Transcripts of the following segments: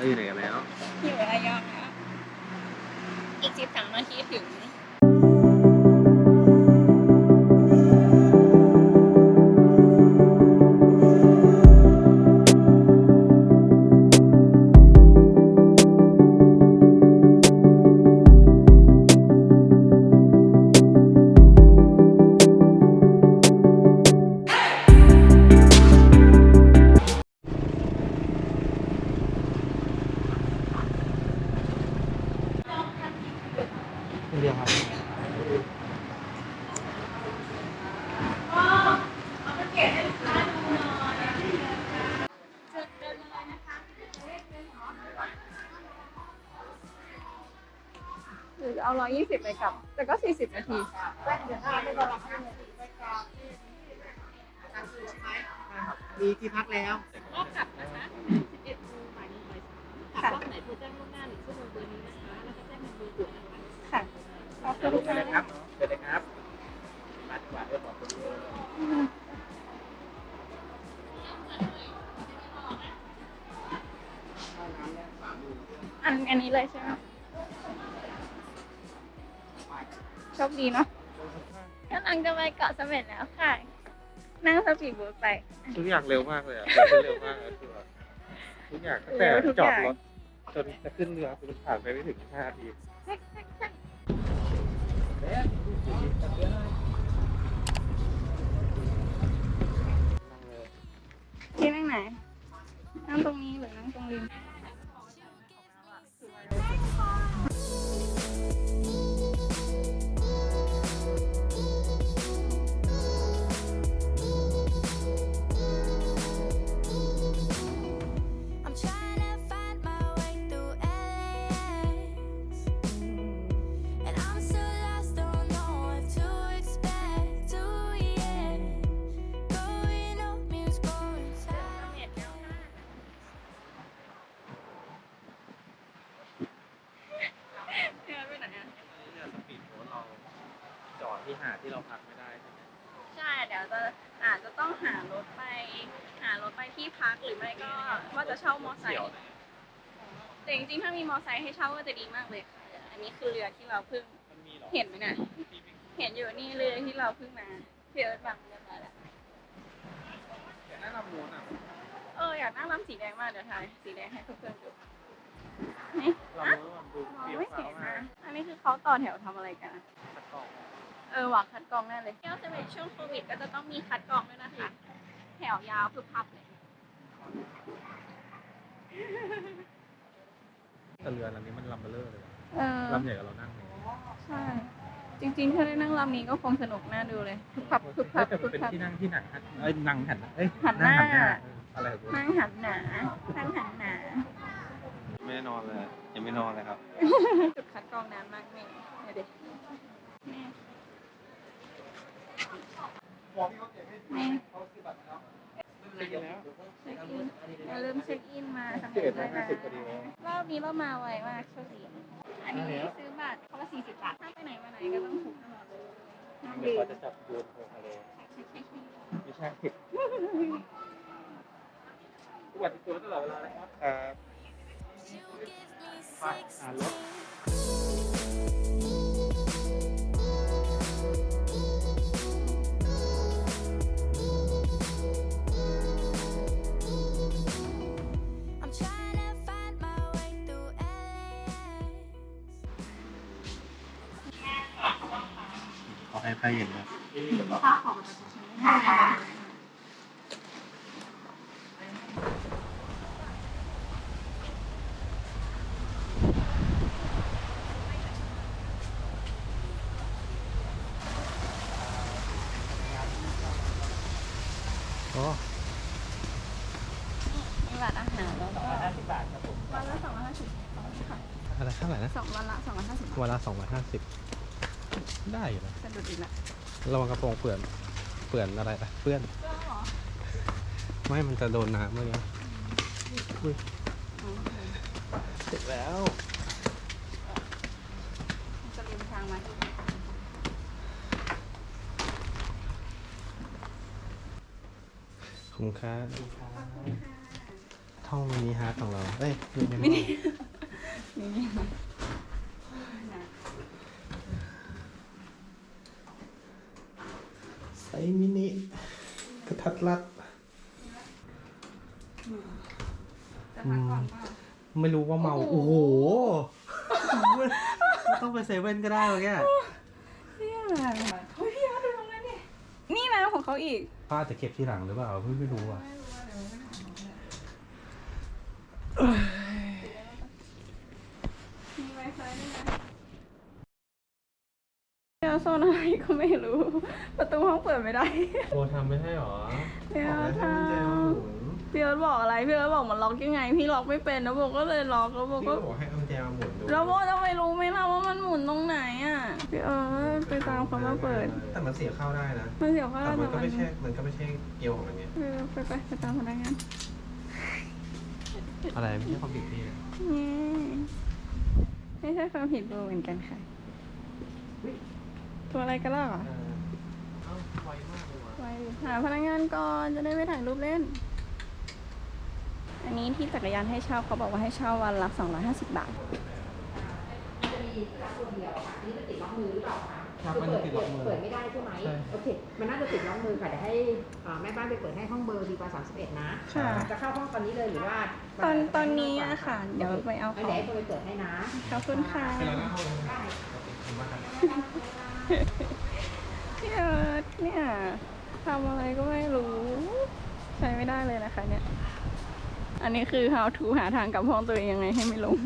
เราอยู่ไหนกันแล้ว อยู่ระยองนะอีกสิบสามนาทีถึง เรียกครับหรือเอาร้อยยี่สิบไปกลับ แต่ก็สี่สิบนาที มีที่พักแล้ว ขอบคุณเชิญเลยครัค่ะบเชิญเลยครับมาดีกว่าเรื่องของคุณอันอันนี้เลยใช่ไหมโชคดีเนาะกำลังจะไปเกาะเสม็ดแล้วค่ะ นั่งสปีดโบ๊ทไป ทุกอย่างเร็วมากเลยอะเร็วมากเลยคือแบบทุกอย่างตั้งแต่เร็วทุกจออดย่างรถจนจะขึ้นเรือคือผ่านไปไม่ถึง5นาทีที่ แต่จริงๆ ถ้ามีมอไซค์ให้เช่าก็จะดีมากเลยค่ะอันนี้คือเรือที่เราเพิ่งมันมีหรอเห็นไหมเนี่ยเห็นอยู่นี่เรือที่เราเพิ่งมาเที่ยวบังเรียบร้อยแล้วแต่แนะนำม้วนอะเอออยากนั่งลำสีแดงมากเดี๋ยวถ่ายสีแดงให้เพื่อนๆดูนี่เราอะม้วนดูมองเฟี้ยวไม่ฟ้าเห็นวมานะกอันนี้คือเขาต่อแถวทำอะไรกันอะคัดกรองเออหวังคัดกรองแน่เลยเที่ยวจะเป็นช่วงโควิดก็จะต้องมีคัดกรองด้วยนะคะ แถวยาวพึบพับเลย แต่เรือลำนี้มันลำเบลเลอร์เลยว่ะเออลำใหญ่กว่าเรานั่งเลยใช่ จริงๆ ถ้าได้นั่งลำนี้ก็คงสนุกน่าดูเลยพึบพับพึบพับแต่มัพึนบเป็นพับ ที่นั่งที่หนังหันเอ้ยนั่งหันเอ้ยหันหน้างเอออะไรของกูนั่งหันหนานั่งหันหนาไม่ได้นอนเลย ยังไม่นอนเลยครับ จุดคัดกรองนานมากแม่เดี๋ยวดิแม่ แม่เช็คแล้วเช็คอินอย่าลืมเช็คอินมาทำสิบเอ็ดด้โมวยงนะห้าสิบพอดีเลยรอบนี้เรามาไวมากโชคดีอันนี้ซื้อบัตรคนละสี่สิบบาทถ้าไปไหนมาไหนก็ต้องถูกตลอดเลยน้องเดี๋ยวดีเขาจะจับดูนโคทะเลไม่ใช่ทุกวันที่ตัวตลอดเวลาเลยครับครับ You give me ไป six อ่านรถ ไปเย็นนะค่าของจะถูกให้ไหมโอ้มีบัตรอาหารแล้วก็ห้าสิบบาทครับผมวันละสองร้อยห้าสิบค่ะอะไรเท่าไหร่นะสองวันละสองร้อยห้าสิบวันละสองร้อยห้าสิบ ได้อยู่นะสะดุดอีกละระวังกระโปรงเปื่อนเปื่อนอะไรนะเปื้อนก็เหรอไม่มันจะโดนน้ำเมื่อกี้อุ๊ยอ๋อเสร็จแล้วจะลืมทางมาคุ้มค่าทห้องมินิฮาร์ทของเราเอ้ยมินินี่ ไซส์มินิกระทัดรัด จะ พักก่อนเปล่า ไม่รู้ว่าเมาโอ้โห ไม่ต้องไปเซเว่นก็ได้วะแกเนี่ยเฮ้ยพี่อาร์ตดูตรงนั้นดินี่นะของเขาอีก ป้าจะเก็บที่หลังหรือเปล่าพี่ไม่รู้อะมีไวไฟด้วยนะเดี๋ยวโซนอะไรก็ไม่รู้ ประตูห้องเปิดไม่ได้ โบทำไม่ใช่หรอเดี๋ยวบอกแล้วให้กุญแจมาหมุน พี่เอิร์ธบอกอะไรพี่เอิร์ธบอกมันล็อกยังไง พี่ล็อกไม่เป็นแล้วโบก็เลยล็อกแล้วโบพี่ก็ก็บอกให้เอากุญแจมาหมุนดูแล้วโบจะไม่รู้ไหมล่ะว่ามันหมุนตรงไหนอะพี่เอิร์ธไปตามเขามาเปิดแต่มันเสียเข้าได้นะมันเสียวเข้าแต่แล้วมันก็แต่ไม่ใช่มันก็ไม่ใช่เกลียวของมันไงเออไปไปไปตามพนักงานอะไรไม่ใช่ความผิดพี่นะนี่ไม่ใช่ความผิดโบเหมือนกันค่ะ ตัวอะไรกันล่ะ เออเอ้าไวมากเลยว่ะ ไปหาพนักงานก่อนจะได้ไม่ถ่ายรูปเล่น อันนี้ที่จักรยานให้เช่าเขาบอกว่าให้เช่าวันละ250 บาทครับมันจะติดล็อกมือเปิดไม่ได้ใช่ไหมใช่โอเคมันน่าจะติดล็อกมือค่ะเดี๋ยวให้อ่าแม่บ้านไปเปิดให้ห้องเบอร์ดีกว่า31 นะค่ะจะเข้าห้องตอนนี้เลยหรือว่า ตอนตอนนี้อะค่ะ เดี๋ยวไปเอาขงั้นอเดี๋ยวงให้เบอร์ไปเปิดให้นะขอบคุณค่ะไปแล้วนะเข้าเลยขอบคุณมากครับพี่เอิร์ธเนี่ยทำอะไรก็ไม่รู้ ใช้ไม่ได้เลยนะคะเนี่ย อันนี้คือ how to หาทางกลับห้องตัวเองยังไงให้ไม่ลง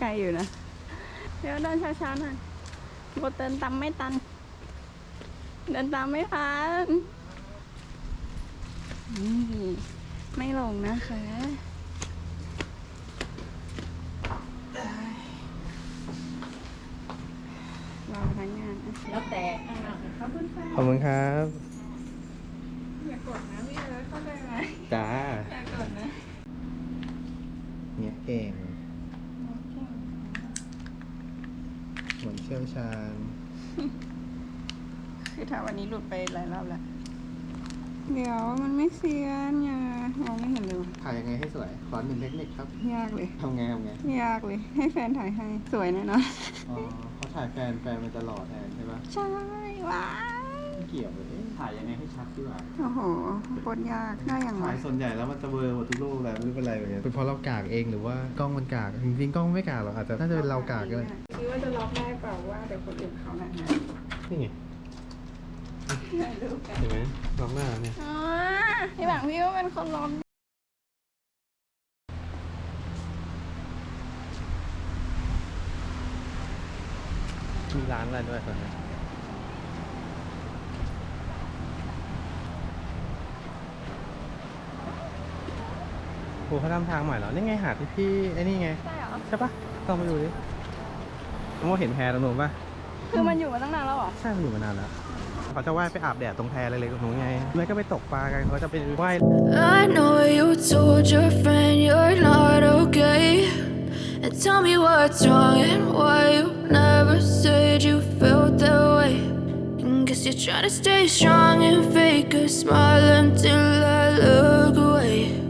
ไกลอยู่นะ เดี๋ยวเดินช้าๆหน่อยบทเดินตามไม่ตัน เดินตามไม่ทันนี่ไม่ลงนะคะรอพนักงานนะแล้วแต่ขอบคุณค่ะขอบคุณครับ อย่ากดนะพี่เอิร์ธเข้าใจไหม จ้าอย่ากดนะเนี่ยเก่งเหมือนเชี่ยวชาญ คือถ้าวันนี้หลุดไปหลายรอบแล้ว เดี๋ยวมันไม่เซียนอย่ามองไม่เห็นเลยว่ะถ่ายยังไงให้สวย ขอหนึ่งเทคนิคครับยากเลยทำไงทำไง ยากเลย ให้แฟนถ่ายให้สวยแน่นอนอ๋อเขาถ่ายแฟนแฟนมันจะหล่อแทนใช่ปะใช่ว้ายไม่เกี่ยวเลย ถ่ายยังไงให้ชัดดีกว่าโอ้โหโคตรยากได้อย่างไรถ่ายส่วนใหญ่แล้วมันจะเบลอหมดทุกรูปเลยไม่รู้เป็นไรเหมือนกันเป็นเพราะเรากากเองหรือว่ากล้องมันกากจริงๆกล้องไม่กากหรอกอาจจะน่าจะเป็นเรากากก็ได้คิดว่าจะล็อกได้เปล่าว่าเดี๋ยวคนอื่นเขาหนักนะนี่ไงเห็นไหมล็อกหน้าเนี่ยอ๋อที่หลังพี่ว่าเป็นคนล็อกมีร้านอะไรด้วยครับ โหเขาทำทางใหม่เหรอ นี่ไงหาดที่พี่ไอ้นี่ไง ใช่เหรอ ใช่ปะต้องไปดูดิน้องโมเห็นแพตรงนู้นปะคือมันอยู่มาตั้งนานแล้วเหรอ ใช่ มันอยู่มานานแล้ว เขาจะว่ายไปอาบแดดตรงแพเล็กๆตรงนู้นไงไม่ก็ไปตกปลากัน เขาจะไปว่าย I know you told your friend you're not okay. And tell me what's wrong and why you never said you felt that way. And guess you're trying to stay strong and fake a smile until I look away.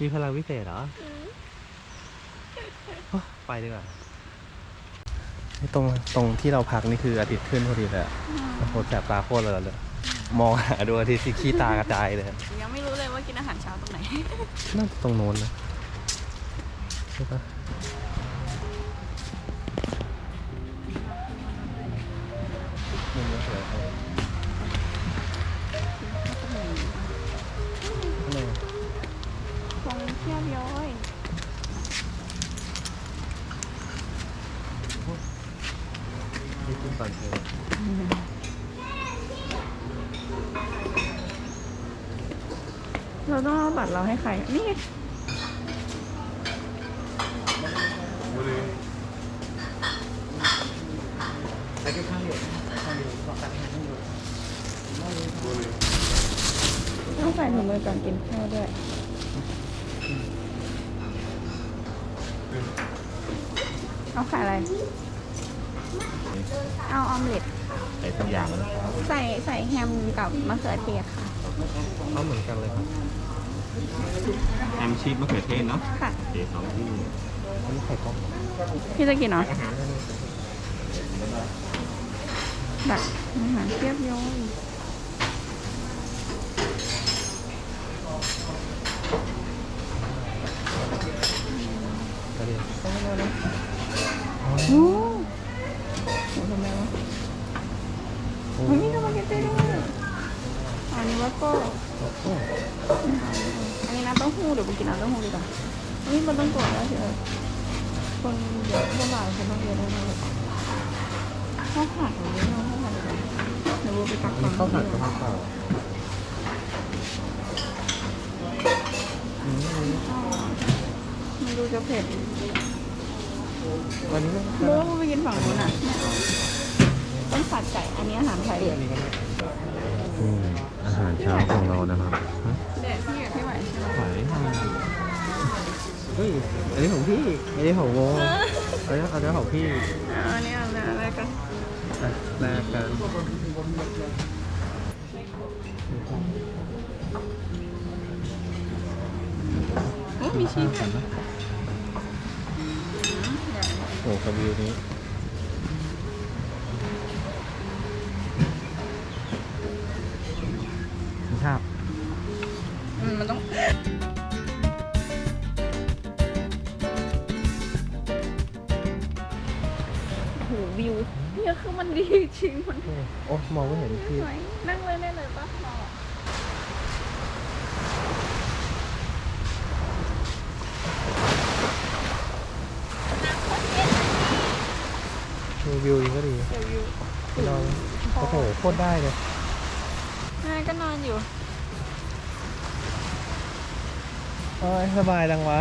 มีพลังพิเศษเหรอโอ้ไปดีกว่าตรงตรงที่เราพักนี่คืออาทิตย์ขึ้นพอดีเลยอะโอ้โหแสบตาโคตรเลยเลย มองหาดวงอาทิตย์ที่ขี้ตากระจายเลยยังไม่รู้เลยว่ากินอาหารเช้าตรงไหน น่าจะตรงโน้นนะใช่ปะ เราต้องเอาบัตรเราให้ใคร นี่ไงต้องใส่ถุงมือก่อนกินข้าวด้วยเอาไข่อะไร เอาออมเล็ตใส่ตัวอย่างนะครับ ใส่ใส่แฮมกับมะเขือเทศค่ะเอาเหมือนกันเลยครับ แอมชีสมะเขือเทศเนาะค่ะเจสองที่อันนี้ไข่ต้มพี่จะกินเหรอแบบอาหารเทียบย้อยก็ดีโอ้โหทำไมวะโอ้เฮ้ยมีสปาเกตตี้ด้วยอันนี้ว่าก็โหอันนี้น้ำ เต้าหู้เดี๋ยวไปกินน้ำเต้าหู้ดีกว่าเฮ้ยมันต้องกดแล้วเชียวคนเยอะเท่าไหร่คนต้องเยอะเท่าไหร่ข้าวผัดของนี้เราข้าวผัดดีกว่าเดี๋ยวเราไปตักมีก่อนข้าวผัดกับข้าวเปล่าอืมมันดูจะเผ็ดวันนี้ก็เมื่อเราไปกินฝั่งนู้นอะไม่เอาต้องผัดไก่อันนี้อาหารไทยอันนี้ก็ได้อืมอาหารเช้าของเรานะครับฮะเด็ดพี่ กับพี่ไหวใช่ไหมไหวเฮ้ยอันนี้ของพี่อันนี้ของโมอันนี้อันนี้ของพี่เอาอันนี้เอาอะไรกันอะแลกกันโอ้มีชีสด้วย โอ้กับวิวนี้ วิวนี้ก็ดีเดี๋ยววิวลองโอ้โหโคตรได้เลยแม่ก็นอนอยู่โอ้ยสบายจังวะ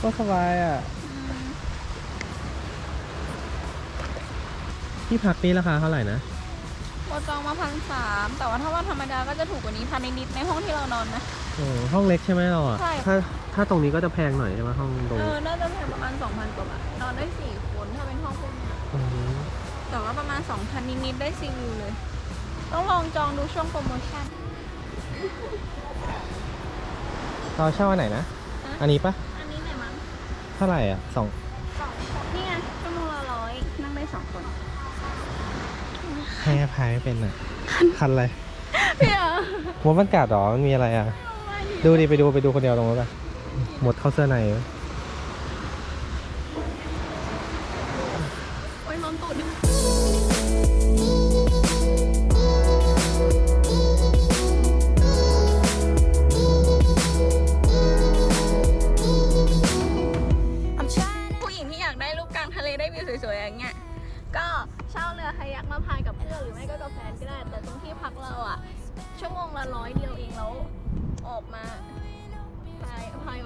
ก็สบายอะที่พักนี้ราคาเท่าไหร่นะ โบจองมาพันสามแต่ว่าถ้าว่าธรรมดาก็จะถูกกว่านี้พันนิดๆในห้องที่เรานอนนะ โอ้ห้องเล็กใช่ไหมเราอะ ใช่ ถ้าถ้าตรงนี้ก็จะแพงหน่อยใช่ไหมห้องตรงเออน่าจะแพงประมาณสองพันกว่าบาทนอนได้สี่ค แต่ว่าประมาณสองพันนิดๆได้ซีวิวเลย ต้องลองจองดูช่วงโปรโมชั่น เราเช่าอันไหนนะอันนี้ปะอันนี้ไหนมั้งเท่าไหร่อะสองสองคนนี่ไงชั่วโมงละร้อยนั่งได้สองคน ให้อภัยไม่เป็นอะ คันอะไรพี่อะหัวมันกัดเหรอมันมีอะไรอะ ดูดิไปดูไปดูคนเดียวตรงนู้นป่ะหมดเข้าเสื้อในไหม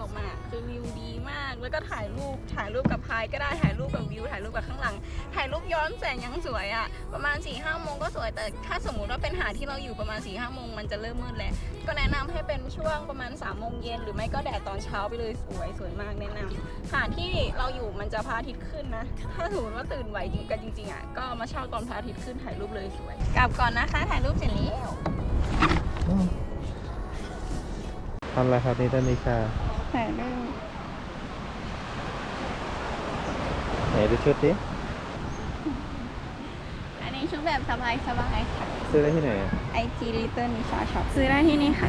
อกมา คือวิวดีมาก แล้วก็ถ่ายรูป ถ่ายรูปกับพายก็ได้ ถ่ายรูปกับวิว ถ่ายรูปกับข้างหลัง ถ่ายรูปย้อนแสงยังสวยอะประมาณ4ี่ห้าโมงก็สวย แต่ถ้าสมมุติว่าเป็นหาดที่เราอยู่ประมาณ4ี่ห้าโมงมันจะเริ่มมืดแหละก็แนะนำให้เป็นช่วงประมาณ3ามโมงเย็นหรือไม่ก็แดดตอนเช้าไปเลยสวย สวยมากแนะนำหาดที่เราอยู่มันจะพระอาทิตย์ขึ้นนะ ถ้าสมมติว่าตื่นไหวจริงกันจริงๆอะ ก็มาเช่าตอนพระอาทิตย์ขึ้นถ่ายรูปเลยสวย กลับก่อนนะคะ ถ่ายรูปเสร็จแล้วทำอะไรครับนิตานิชา ถ่ายรูปไหนดูชุดดิอันนี้ชุดแบบสบายสบายๆค่ะซื้อได้ที่ไหนอะ IG Little Nisha Shop ซื้อได้ที่นี่ค่ะ